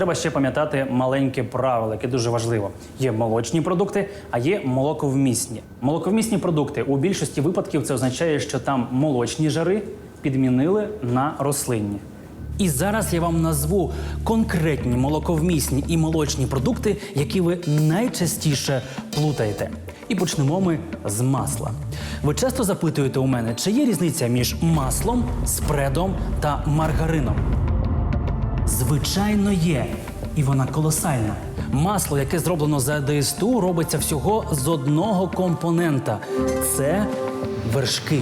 треба ще пам'ятати маленьке правило, яке дуже важливо. Є молочні продукти, а є молоковмісні. Молоковмісні продукти у більшості випадків це означає, що там молочні жари підмінили на рослинні. І зараз я вам назву конкретні молоковмісні і молочні продукти, які ви найчастіше плутаєте. І почнемо ми з масла. Ви часто запитуєте у мене, чи є різниця між маслом, спредом та маргарином? Звичайно, є. І вона колосальна. Масло, яке зроблено за ДСТУ, робиться всього з одного компонента це вершки.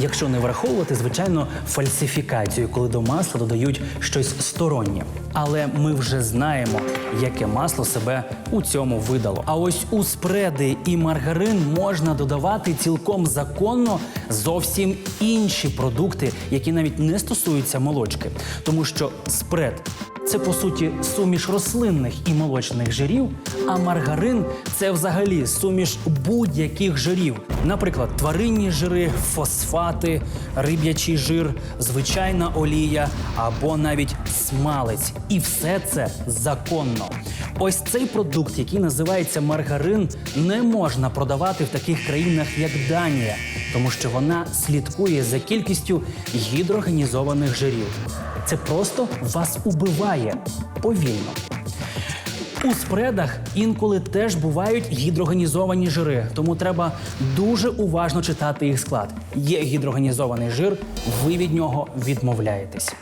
Якщо не враховувати, звичайно, фальсифікацію, коли до масла додають щось стороннє. Але ми вже знаємо, яке масло себе у цьому видало. А ось у спреди і маргарин можна додавати цілком законно зовсім інші продукти, які навіть не стосуються молочки, тому що спред це по суті суміш рослинних і молочних жирів, а маргарин це взагалі суміш будь-яких жирів. Наприклад, тваринні жири, фосфати, риб'ячий жир, звичайна олія або навіть смалець. І все це законно. Ось цей продукт, який називається маргарин, не можна продавати в таких країнах, як Данія, тому що вона слідкує за кількістю гідрогенізованих жирів. Це просто вас убиває повільно. У спредах інколи теж бувають гідрогенізовані жири, тому треба дуже уважно читати їх склад. Є гідрогенізований жир, ви від нього відмовляєтесь.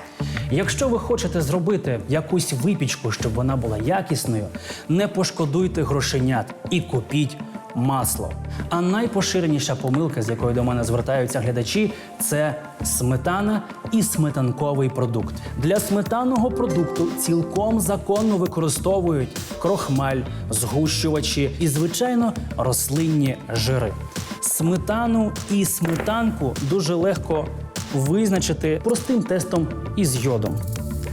Якщо ви хочете зробити якусь випічку, щоб вона була якісною, не пошкодуйте грошенят і купіть масло. А найпоширеніша помилка, з якою до мене звертаються глядачі, це сметана і сметанковий продукт. Для сметанного продукту цілком законно використовують крохмаль, згущувачі і, звичайно, рослинні жири. Сметану і сметанку дуже легко визначити простим тестом із йодом.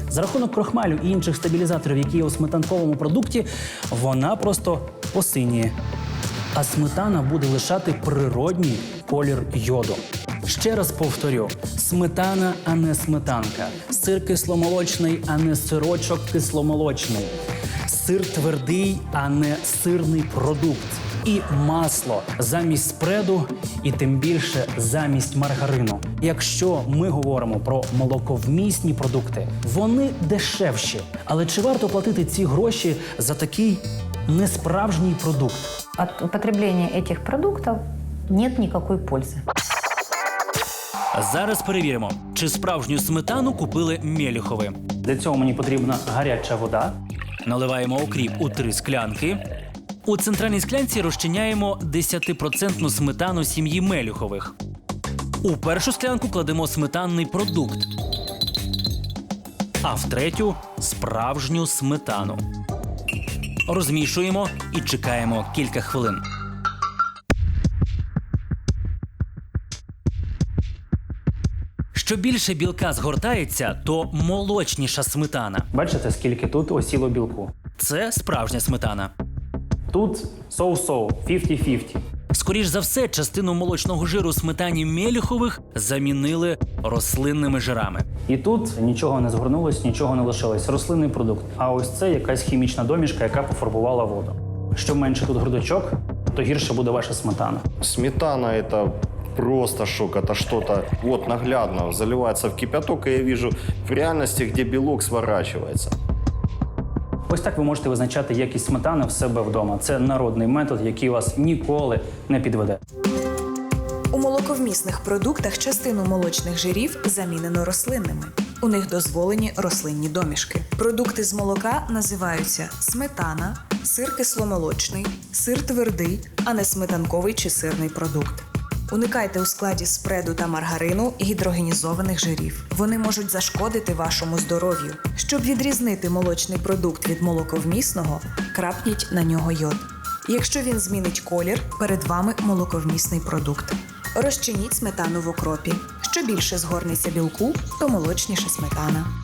За рахунок крохмалю і інших стабілізаторів, які є у сметанковому продукті, вона просто посиніє. А сметана буде лишати природній колір йоду. Ще раз повторю: сметана, а не сметанка, сир кисломолочний, а не сирочок кисломолочний, сир твердий, а не сирний продукт. І масло замість спреду, і тим більше замість маргарину. Якщо ми говоримо про молоковмісні продукти, вони дешевші. Але чи варто платити ці гроші за такий несправжній продукт? От употребления этих продуктов нет никакой пользы. Зараз перевіримо, чи справжню сметану купили Мєліхови. Для цього мені потрібна гаряча вода. Наливаємо окріп у три склянки. У центральній склянці розчиняємо 10% сметану сім'ї Мелюхових. У першу склянку кладемо сметанний продукт, а в третю справжню сметану. Розмішуємо і чекаємо кілька хвилин. Що більше білка згортається, то молочніша сметана. Бачите, скільки тут осіло білку? Це справжня сметана. Тут соу-соу, 50-50. Скоріш за все, частину молочного жиру сметані Меліхових замінили рослинними жирами. І тут нічого не згорнулось, нічого не лишилось. Рослинний продукт. А ось це якась хімічна домішка, яка пофарбувала воду. Що менше тут грудочок, то гірше буде ваша сметана. Сметана это просто шок, это что-то вот наглядно заливается в кипяток, и я вижу в реальности, где белок сворачивается. Ось так ви можете визначати якість сметани в себе вдома. Це народний метод, який вас ніколи не підведе. У молоковмісних продуктах частину молочних жирів замінено рослинними. У них дозволені рослинні домішки. Продукти з молока називаються сметана, сир кисломолочний, сир твердий, а не сметанковий чи сирний продукт. Уникайте у складі спреду та маргарину гідрогенізованих жирів. Вони можуть зашкодити вашому здоров'ю. Щоб відрізнити молочний продукт від молоковмісного, крапніть на нього йод. Якщо він змінить колір, перед вами молоковмісний продукт. Розчиніть сметану в окропі. Що більше згорнеться білку, то молочніша сметана.